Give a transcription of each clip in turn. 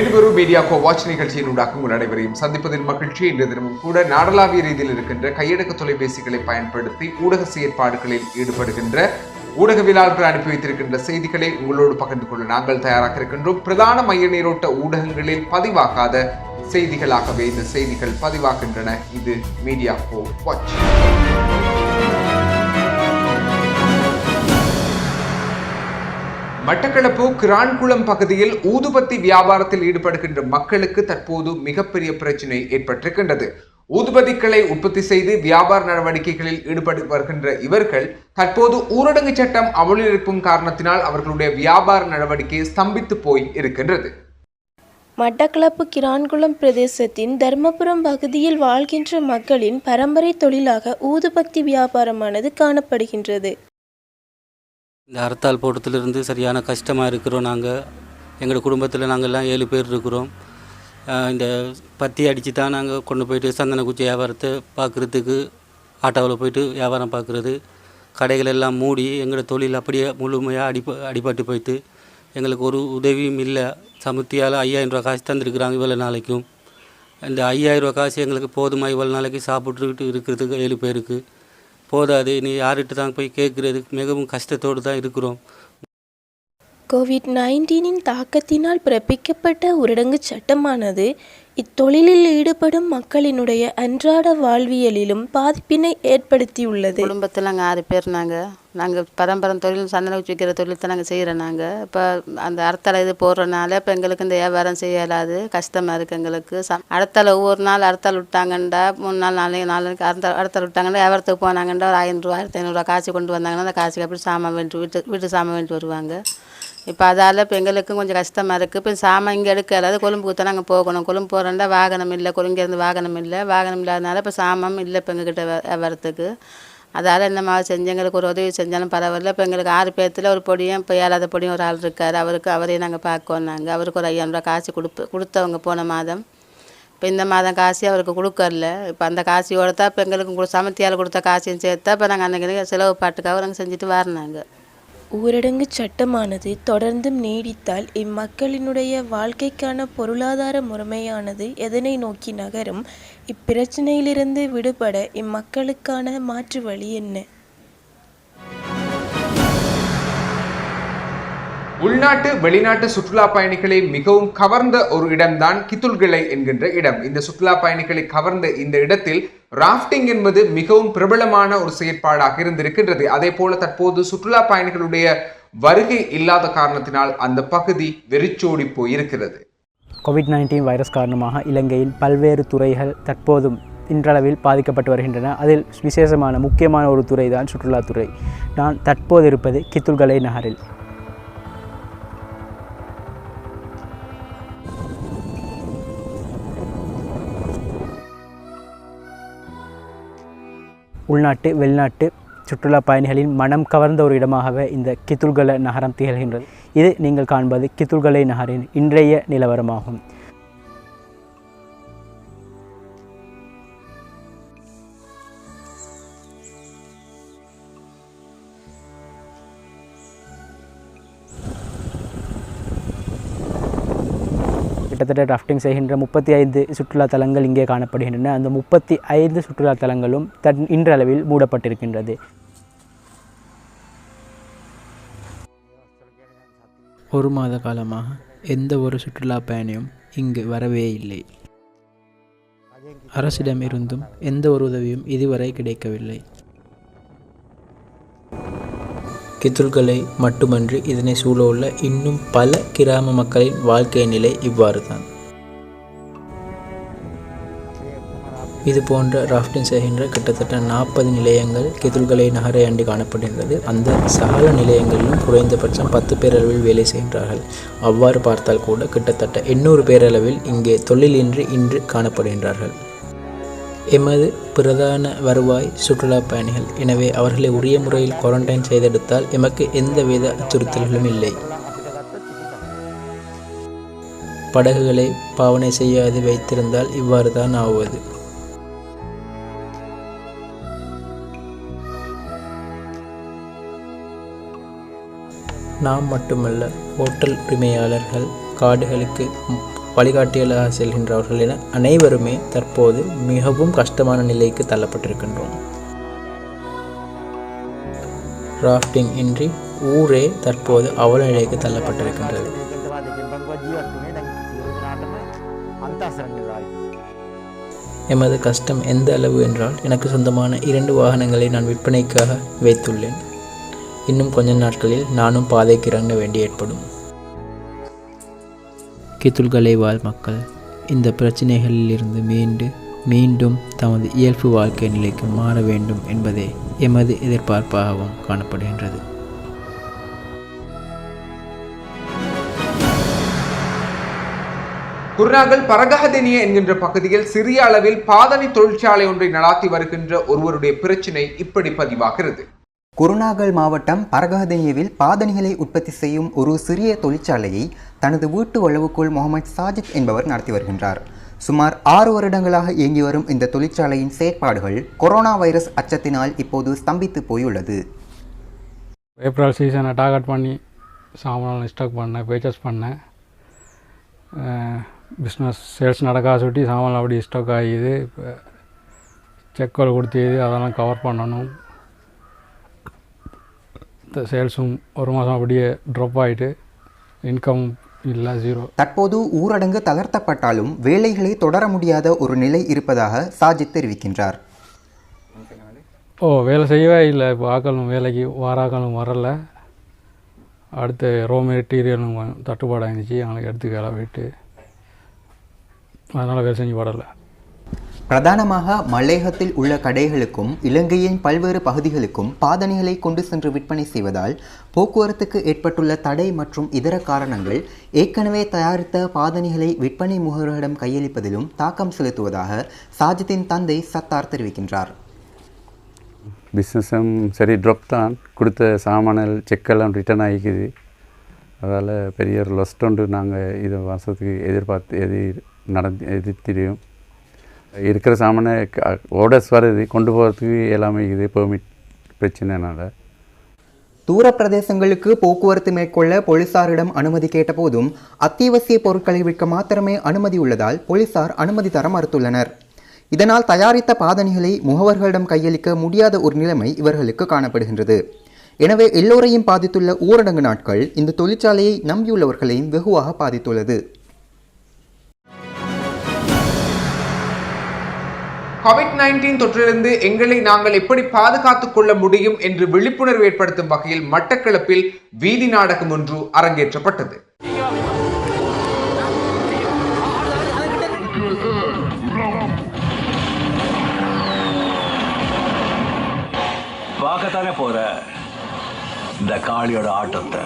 மீண்டும் ஒரு media go watch நிகழ்ச்சியின் ஊடாக உங்கள் அனைவரையும் சந்திப்பதில் மகிழ்ச்சி. இன்று தினமும் கூட நாடளாவிய ரீதியில் இருக்கின்ற கையடக்க தொலைபேசிகளை பயன்படுத்தி ஊடக செயற்பாடுகளில் ஈடுபடுகின்ற ஊடகவியலாளர்கள் அனுப்பி வைத்திருக்கின்ற செய்திகளை உங்களோடு பகிர்ந்து கொள்ள நாங்கள் தயாராக இருக்கின்றோம். பிரதான மைய நீரோட்ட ஊடகங்களில் பதிவாகாத செய்திகளாகவே இந்த செய்திகள் பதிவாகின்றன. இது media go watch. Batticaloa Kirankulam பகுதியில் ஊதுபத்தி வியாபாரத்தில் ஈடுபடுகின்ற மக்களுக்கு தற்போது மிகப்பெரிய பிரச்சினை ஏற்பட்டிருக்கின்றது. ஊதுபதிகளை உற்பத்தி செய்து வியாபார நடவடிக்கைகளில் ஈடுபட்டு வருகின்ற இவர்கள் தற்போது ஊரடங்கு சட்டம் அமலில் இருக்கும் காரணத்தினால் அவர்களுடைய வியாபார நடவடிக்கை ஸ்தம்பித்து போய் இருக்கின்றது. மட்டக்களப்பு கிரான்குளம் பிரதேசத்தின் தர்மபுரம் பகுதியில் வாழ்கின்ற மக்களின் பரம்பரை தொழிலாக ஊதுபத்தி வியாபாரமானது காணப்படுகின்றது. இந்த அறத்தால் போட்டத்திலிருந்து சரியான கஷ்டமாக இருக்கிறோம் நாங்கள் எங்கள் குடும்பத்தில் நாங்கள்லாம் ஏழு பேர் இருக்கிறோம். இந்த பத்தி அடித்து தான் நாங்கள் கொண்டு போயிட்டு சந்தன குச்சி வியாபாரத்தை பார்க்குறதுக்கு ஆட்டோவில் போயிட்டு வியாபாரம் பார்க்குறது கடைகள் எல்லாம் மூடி எங்களோட தொழில் அப்படியே முழுமையாக அடிப அடிபட்டு போயிட்டு எங்களுக்கு ஒரு உதவியும் இல்லை. சமுத்தியால் ஐயாயிரம் ரூபா காசு தந்துருக்குறாங்க இவ்வளோ நாளைக்கும். இந்த ஐயாயிரம் ரூபா காசு எங்களுக்கு போதுமா இவ்வளோ நாளைக்கு சாப்பிட்டுக்கிட்டு இருக்கிறதுக்கு ஏழு பேருக்கு. போதாது. நீ யார்கிட்ட தான் போய் கேட்குறது? மிகவும் கஷ்டத்தோடு தான் இருக்கிறோம். கோவிட் நைன்டீனின் தாக்கத்தினால் பிறப்பிக்கப்பட்ட ஊரடங்கு சட்டமானது இத்தொழிலில் ஈடுபடும் மக்களினுடைய அன்றாட வாழ்வியலிலும் பாதிப்பினை ஏற்படுத்தியுள்ளது. குடும்பத்தில் நாங்கள் ஆறு பேர் நாங்கள் நாங்கள் பரம்பரை தொழில் சந்தன வச்சு வைக்கிற தொழில் தான் நாங்கள் செய்கிறோம் நாங்கள் இப்போ அந்த அறத்தலை இது போடுறனால இப்போ எங்களுக்கு இந்த வியாபாரம் செய்யலாது. கஷ்டமாக இருக்குது எங்களுக்கு. ச அடுத்தல ஒவ்வொரு நாள் அடுத்தல் விட்டாங்கண்டா மூணு நாள் நாலு நாலு அடுத்த அறத்தல் விட்டாங்கன்னா வியாபாரத்துக்கு போனாங்கண்டா ஒரு ஆயிரம் ரூபா ஆயிரத்தி ஐநூறுரூவா காசு கொண்டு வந்தாங்கன்னா அந்த காசுக்கு அப்படி சாமான் வேண்டி வீட்டு வீட்டு சாமான் வேண்டி வருவாங்க. இப்போ அதால் இப்போ எங்களுக்கும் கொஞ்சம் கஷ்டமாக இருக்குது இப்போ சாமான் இங்கே எடுக்க இல்லாத கொழும்புக்கு தான் நாங்கள் போகணும். கொழும்பு போகிறோம்னா வாகனம் இல்லை கொழுங்கேருந்து வாகனம் இல்லை. வாகனம் இல்லாதனால இப்போ சாமான் இல்லை இப்போ எங்ககிட்ட வியாபாரத்துக்கு அதால் என்ன செஞ்சு எங்களுக்கு ஒரு உதவி செஞ்சாலும் பரவாயில்ல. இப்போ எங்களுக்கு ஆறு பேர்த்தில் ஒரு பொடியும் இப்போ ஏழாத பொடியும் ஒரு ஆள் இருக்கார். அவருக்கு அவரையும் நாங்கள் பார்க்கோம் நாங்கள் அவருக்கு ஒரு ஐயாயிரரூவா காசு கொடுப்பு கொடுத்தவங்க போன மாதம். இப்போ இந்த மாதம் காசு அவருக்கு கொடுக்கல இப்போ அந்த காசியோட தான் இப்போ எங்களுக்கு சமத்தியால் கொடுத்த காசையும் சேர்த்தா இப்போ நாங்கள் அன்றைக்கி செலவு பாட்டுக்காக நாங்கள் செஞ்சுட்டு வரனாங்க ஊரடங்கு சட்டமானது தொடர்ந்தும் நீடித்தால் இம்மக்களினுடைய வாழ்க்கைக்கான பொருளாதார முறைமையானது எதனை நோக்கி நகரும்? இப்பிரச்சனையிலிருந்து விடுபட இம்மக்களுக்கான மாற்று வழி என்ன? உள்நாட்டு வெளிநாட்டு சுற்றுலா பயணிகளை மிகவும் கவர்ந்த ஒரு இடம்தான் கித்துல்கிளை என்கின்ற இடம். இந்த சுற்றுலா பயணிகளை கவர்ந்த இந்த இடத்தில் ராஃப்டிங் என்பது மிகவும் பிரபலமான ஒரு செயற்பாடாக இருந்திருக்கின்றது. அதே போல தற்போது சுற்றுலா பயணிகளுடைய வருகை இல்லாத காரணத்தினால் அந்த பகுதி வெறிச்சோடி போயிருக்கிறது. கோவிட் நைன்டீன் வைரஸ் காரணமாக இலங்கையின் பல்வேறு துறைகள் தற்போதும் இன்றளவில் பாதிக்கப்பட்டு வருகின்றன. அதில் விசேஷமான முக்கியமான ஒரு துறை தான் சுற்றுலாத்துறை. நான் தற்போது இருப்பது கித்துல்கலை நகரில். உள்நாட்டு வெளிநாட்டு சுற்றுலா பயணிகளின் மனம் கவர்ந்த ஒரு இடமாகவே இந்த கித்துல்கல நகரம் திகழ்கின்றது. இது நீங்கள் காண்பது கித்துல்கலை நகரின் இன்றைய நிலவரமாகும். கிட்டத்தட்ட ராஃப்டிங் செய்கின்ற முப்பத்தி ஐந்து சுற்றுலா தலங்கள் இங்கே காணப்படுகின்றன. அந்த முப்பத்தி ஐந்து சுற்றுலா தலங்களும் தன் இன்றளவில் மூடப்பட்டிருக்கின்றது. ஒரு மாத காலமாக எந்த ஒரு சுற்றுலா பயணியும் இங்கு வரவே இல்லை. அரசிடமிருந்தும் எந்த ஒரு உதவியும் இதுவரை கிடைக்கவில்லை. கித்துல்களை மட்டுமன்றி இதனை சூழ உள்ள இன்னும் பல கிராம மக்களின் வாழ்க்கை நிலை இவ்வாறு தான் இது போன்ற ராஃப்டிங் செய்கின்ற கிட்டத்தட்ட நாற்பது நிலையங்கள் கிதுல்கலை நகரை அண்டி காணப்படுகின்றது. அந்த சகல நிலையங்களிலும் குறைந்தபட்சம் பத்து பேரளவில் வேலை செய்கின்றார்கள். அவ்வாறு பார்த்தால் கூட கிட்டத்தட்ட எண்ணூறு பேரளவில் இங்கே தொழிலின்றி இன்று காணப்படுகின்றார்கள். எமது பிரதான வருவாய் சுற்றுலா பயணிகள். எனவே அவர்களை உரிய முறையில் குவாரண்டைன் செய்தெடுத்தால் எமக்கு எந்தவித அச்சுறுத்தல்களும் இல்லை. படகுகளை பாவனை செய்யாது வைத்திருந்தால் இவ்வாறு தான் ஆவது. நாம் மட்டுமல்ல ஹோட்டல் உரிமையாளர்கள் காடுகளுக்கு வழிகாட்டியலாக செல்கின்றவர்கள் என அனைவருமே தற்போது மிகவும் கஷ்டமான நிலைக்கு தள்ளப்பட்டிருக்கின்றோம். ராஃப்டிங் இன்றி ஊரே தற்போது அவல நிலைக்கு தள்ளப்பட்டிருக்கின்றது. எமது கஷ்டம் எந்த அளவு என்றால் எனக்கு சொந்தமான இரண்டு வாகனங்களை நான் விற்பனைக்காக வைத்துள்ளேன். இன்னும் கொஞ்ச நாட்களில் நானும் பாதைக்கு இறங்க வேண்டி ஏற்படும். கித்துல்களை வாழ் மக்கள். இந்த பிரச்சனைகளில் இருந்து மீண்டு மீண்டும் தமது இயல்பு வாழ்க்கை நிலைக்கு மாற வேண்டும் என்பதே எமது எதிர்பார்ப்பாகவும் காணப்படுகின்றது. குருநாகல் பரகஹதெனிய என்கின்ற பகுதியில் சிறிய அளவில் பாதணி தொழிற்சாலை ஒன்றை நடாத்தி வருகின்ற ஒருவருடைய பிரச்சினை இப்படி பதிவாகிறது. குருநாகல் மாவட்டம் பரகஹதனியவில் பாதணிகளை உற்பத்தி செய்யும் ஒரு சிறிய தொழிற்சாலையை தனது வீட்டு வளவுக்குள் முகமது சாஜித் என்பவர் நடத்தி வருகின்றார். சுமார் ஆறு வருடங்களாக இயங்கி வரும் இந்த தொழிற்சாலையின் செயற்பாடுகள் கொரோனா வைரஸ் அச்சத்தினால் இப்போது ஸ்தம்பித்து போயுள்ளது. ஏப்ரல் சீசனை டார்கெட் பண்ணி சாமான் ஸ்டாக் பண்ணேன் பேச்சஸ் பண்ணேன். பிஸ்னஸ் சேல்ஸ் நடக்காத சுட்டி சாமான் அப்படி ஸ்டாக் ஆகிது. இப்போ செக்கல் கொடுத்தது அதெல்லாம் கவர் பண்ணணும். சேல்ஸும் ஒரு மாதம் அப்படியே ட்ராப் ஆகிட்டு இன்கம் இல்லை ஜீரோ தற்போது ஊரடங்கு தளர்த்தப்பட்டாலும் வேலைகளை தொடர முடியாத ஒரு நிலை இருப்பதாக சாஜித் தெரிவிக்கின்றார். ஓ வேலை செய்யவே இல்லை. இப்போ ஆக்களும் வேலைக்கு வாராக்களும் வரல. அடுத்து ரோ மெட்டீரியலும் தட்டுப்பாடாக இருந்துச்சு அவங்களுக்கு வேலை போயிட்டு அதனால் வேலை செஞ்சு படலை பிரதானமாக மலையகத்தில் உள்ள கடைகளுக்கும் இலங்கையின் பல்வேறு பகுதிகளுக்கும் பாதணிகளை கொண்டு சென்று விற்பனை செய்வதால் போக்குவரத்துக்கு ஏற்பட்டுள்ள தடை மற்றும் இதர காரணங்கள் ஏற்கனவே தயாரித்த பாதணிகளை விற்பனை முகவர்களிடம் கையளிப்பதிலும் தாக்கம் செலுத்துவதாக சாஜித்தின் தந்தை சத்தார் தெரிவிக்கின்றார். பிஸ்னஸும் சரி ட்ராப் தான். கொடுத்த சாமான்கள் செக்கெல்லாம் ரிட்டர்ன் ஆகிக்குது. அதால் பெரிய லொஸ்ட் ஒன்று நாங்கள் இதை வருஷத்துக்கு எதிர்பார்த்து எதிர் நடந்து எதிர்த்திரியும் இருக்கிற சாமானை ஓடர்ஸ் வருது கொண்டு போகிறதுக்கு எல்லாமே இது பெர்மிட் பிரச்சனைனால. தூர பிரதேசங்களுக்கு போக்குவரத்து மேற்கொள்ள போலீசாரிடம் அனுமதி கேட்டபோதும் அத்தியாவசிய பொருட்களை விற்க மாத்திரமே அனுமதி உள்ளதால் போலீசார் அனுமதி தர மறுத்துள்ளனர். இதனால் தயாரித்த பாதணிகளை முகவர்களிடம் கையளிக்க முடியாத ஒரு நிலைமை இவர்களுக்கு காணப்படுகின்றது. எனவே எல்லோரையும் பாதித்துள்ள ஊரடங்கு நாட்கள் இந்த தொழிற்சாலையை நம்பியுள்ளவர்களையும் வெகுவாக பாதித்துள்ளது. கோவிட் நைன்டீன் தொற்றிலிருந்து எங்களை நாங்கள் எப்படி பாதுகாத்துக் கொள்ள முடியும் என்று விழிப்புணர்வு ஏற்படுத்தும் வகையில் மட்டக்களப்பில் வீதி நாடகம் ஒன்று அரங்கேற்றப்பட்டது. பார்க்கத்தானே போற? இந்த காளியோட ஆட்டத்தை.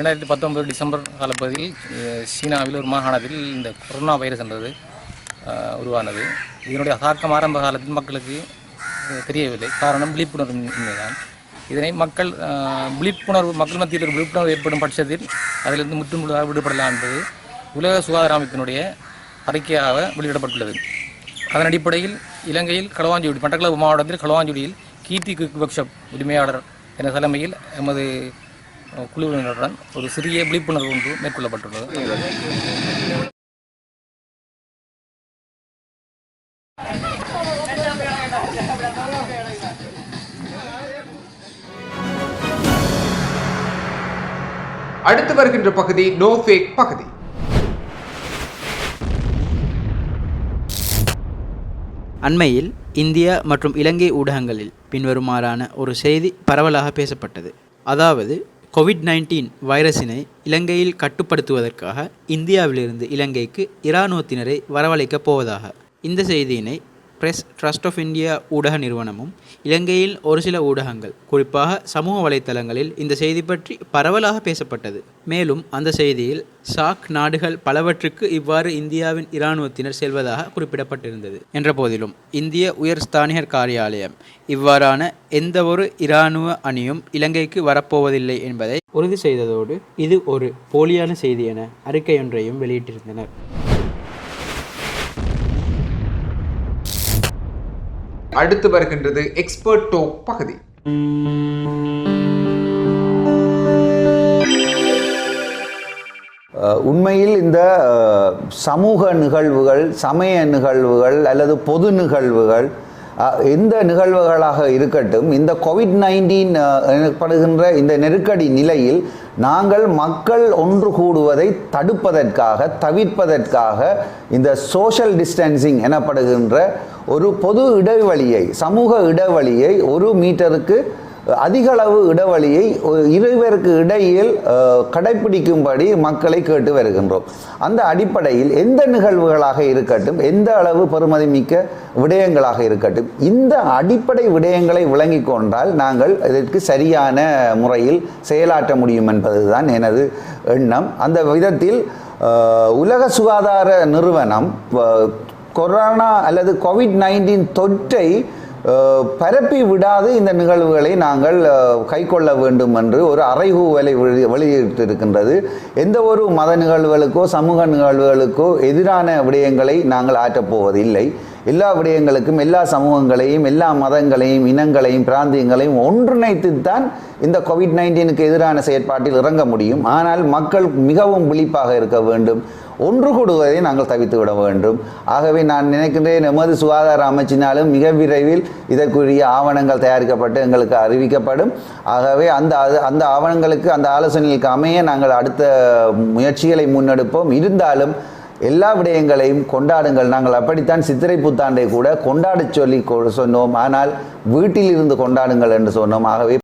ரெண்டாயிரத்தி பத்தொன்பது டிசம்பர் காலப்பகுதியில் சீனாவில் ஒரு மாகாணத்தில் இந்த கொரோனா வைரஸ் என்றது உருவானது இதனுடைய தாக்கம் ஆரம்ப காலத்தில் மக்களுக்கு தெரியவில்லை காரணம் விழிப்புணர்வு இன்மைதான் இதனை மக்கள் விழிப்புணர்வு மக்கள் மத்தியில் ஒரு விழிப்புணர்வு ஏற்படும் பட்சத்தில் அதிலிருந்து முற்றுமுழுதாக விடுபடலாம் என்பது உலக சுகாதார அமைப்பினுடைய அறிக்கையாக வெளியிடப்பட்டுள்ளது அதன் அடிப்படையில் இலங்கையில் களவாஞ்சிக்குடி மட்டக்களப்பு மாவட்டத்தில் களவாஞ்சிக்குடியில் கீர்த்தி குக் ஒர்க் ஷாப் உரிமையாளர் என்ற தலைமையில் எமது குழுவினருடன் ஒரு சிறிய விழிப்புணர்வு ஒன்று மேற்கொள்ளப்பட்டுள்ளது. அடுத்து வருகின்ற பகுதி நோ ஃபேக் பகுதி. அண்மையில் இந்தியா மற்றும் இலங்கை ஊடகங்களில் பின்வருமாறான ஒரு செய்தி பரவலாக பேசப்பட்டது. அதாவது கோவிட் நைன்டீன் வைரஸினை இலங்கையில் கட்டுப்படுத்துவதற்காக இந்தியாவிலிருந்து இலங்கைக்கு இராணுவத்தினரை வரவழைக்கப் போவதாக இந்த செய்தியினை பிரஸ் ட்ரஸ்ட் ஆஃப் இந்தியா ஊடக நிறுவனமும் இலங்கையில் ஒரு சில ஊடகங்கள் குறிப்பாக சமூக வலைத்தளங்களில் இந்த செய்தி பற்றி பரவலாக பேசப்பட்டது. மேலும் அந்த செய்தியில் சாக் நாடுகள் பலவற்றுக்கு இவ்வாறு இந்தியாவின் இராணுவத்தினர் செல்வதாக குறிப்பிடப்பட்டிருந்தது. என்ற போதிலும் இந்திய உயர் ஸ்தானிகர் காரியாலயம் இவ்வாறான எந்தவொரு இராணுவ அணியும் இலங்கைக்கு வரப்போவதில்லை என்பதை உறுதி செய்ததோடு இது ஒரு போலியான செய்தி என அறிக்கையொன்றையும் வெளியிட்டிருந்தனர். அடுத்து வருகின்றது எக்ஸ்பர்ட் டோக் பகுதி. உண்மையில் இந்த சமூக நிகழ்வுகள் சமய நிகழ்வுகள் அல்லது பொது நிகழ்வுகள் எந்த நிகழ்வுகளாக இருக்கட்டும் இந்த கோவிட் நைன்டீன் எனப்படுகின்ற இந்த நெருக்கடி நிலையில் நாங்கள் மக்கள் ஒன்று கூடுவதை தடுப்பதற்காக தவிர்ப்பதற்காக இந்த சோஷியல் டிஸ்டன்சிங் எனப்படுகின்ற ஒரு பொது இடைவெளியை சமூக இடைவெளியை ஒரு மீட்டருக்கு அதிக அளவு இடைவெளியை இருவருக்கு இடையில் கடைபிடிக்கும்படி கடைப்பிடிக்கும்படி மக்களை கேட்டு வருகின்றோம். அந்த அடிப்படையில் எந்த நிகழ்வுகளாக இருக்கட்டும் எந்த அளவு பெருமதி மிக்க விடயங்களாக இருக்கட்டும் இந்த அடிப்படை விடயங்களை விளங்கி கொண்டால் நாங்கள் இதற்கு சரியான முறையில் செயலாற்ற முடியும் என்பதுதான் எனது எண்ணம். அந்த விதத்தில் உலக சுகாதார நிறுவனம் கொரோனா அல்லது கோவிட் நைன்டீன் தொற்றை பரப்பி விடாது இந்த நிகழ்வுகளை நாங்கள் கைக்கொள்ள வேண்டும் என்று ஒரு அறைகூவலை வெளி- வெளியிட்டிருக்கின்றது எந்த ஒரு மத நிகழ்வுகளுக்கோ சமூக நிகழ்வுகளுக்கோ எதிரான விடயங்களை நாங்கள் ஆற்றப்போவதில்லை எல்லா விடயங்களுக்கும் எல்லா சமூகங்களையும் எல்லா மதங்களையும் இனங்களையும் பிராந்தியங்களையும் ஒன்றிணைத்து தான் இந்த கோவிட் நைன்டீனுக்கு எதிரான செயற்பாட்டில் இறங்க முடியும். ஆனால் மக்கள் மிகவும் விழிப்பாக இருக்க வேண்டும். ஒன்று கூடுவதை நாங்கள் தவித்து விட வேண்டும். ஆகவே நான் நினைக்கின்றேன் எமது சுகாதார அமைச்சினாலும் மிக விரைவில் இதற்குரிய ஆவணங்கள் தயாரிக்கப்பட்டு எங்களுக்கு அறிவிக்கப்படும். ஆகவே அந்த அது- அந்த ஆவணங்களுக்கு அந்த ஆலோசனைகளுக்கு அமைய நாங்கள் அடுத்த முயற்சிகளை முன்னெடுப்போம். இருந்தாலும் எல்லா விடயங்களையும் கொண்டாடுங்கள். நாங்கள் அப்படித்தான் சித்திரை புத்தாண்டை கூட கொண்டாடச் சொல்லி கொ- சொன்னோம். ஆனால் வீட்டில் இருந்து கொண்டாடுங்கள் என்று சொன்னோம். ஆகவே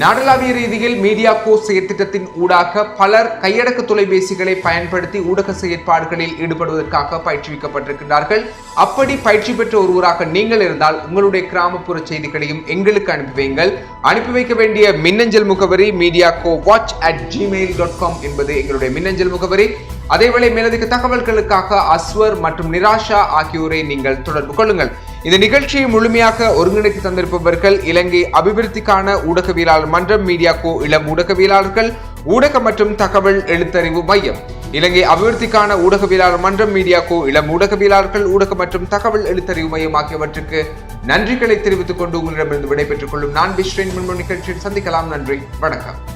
நாடளாவிய ரீதியில் மீடியா கோ செயற்திட்டத்தின் ஊடாக பலர் கையடக்க தொலைபேசிகளை பயன்படுத்தி ஊடக செயற்பாடுகளில் ஈடுபடுவதற்காக பயிற்றுவிக்கப்பட்டிருக்கிறார்கள் அப்படி பயிற்சி பெற்ற ஒருவராக நீங்கள் இருந்தால் உங்களுடைய கிராமப்புற செய்திகளையும் எங்களுக்கு அனுப்பி வைங்கள் அனுப்பி வைக்க வேண்டிய மின்னஞ்சல் முகவரி media go watch at Gmail dot com என்பது எங்களுடைய மின்னஞ்சல் முகவரி. அதேவேளை மேலதிக தகவல்களுக்காக அஸ்வர் மற்றும் நிராஷா ஆகியோரை நீங்கள் தொடர்பு கொள்ளுங்கள். இந்த நிகழ்ச்சியை முழுமையாக ஒருங்கிணைத்து தந்திருப்பவர்கள் இலங்கை அபிவிருத்திக்கான ஊடகவியலாளர் மன்றம் மீடியாகோ இளம் ஊடகவியலாளர்கள் ஊடக மற்றும் தகவல் எழுத்தறிவு மையம். இலங்கை அபிவிருத்திக்கான ஊடகவியலாளர் மன்றம் மீடியாகோ இளம் ஊடகவியலாளர்கள் ஊடக மற்றும் தகவல் எழுத்தறிவு மையம் ஆகியவற்றுக்கு நன்றிகளை தெரிவித்துக் கொண்டு உங்களிடமிருந்து விடைபெற்றுக் கொள்ளும் நான் பிஸ்ரேன் முன்பு நிகழ்ச்சியில் சந்திக்கலாம். நன்றி. வணக்கம்.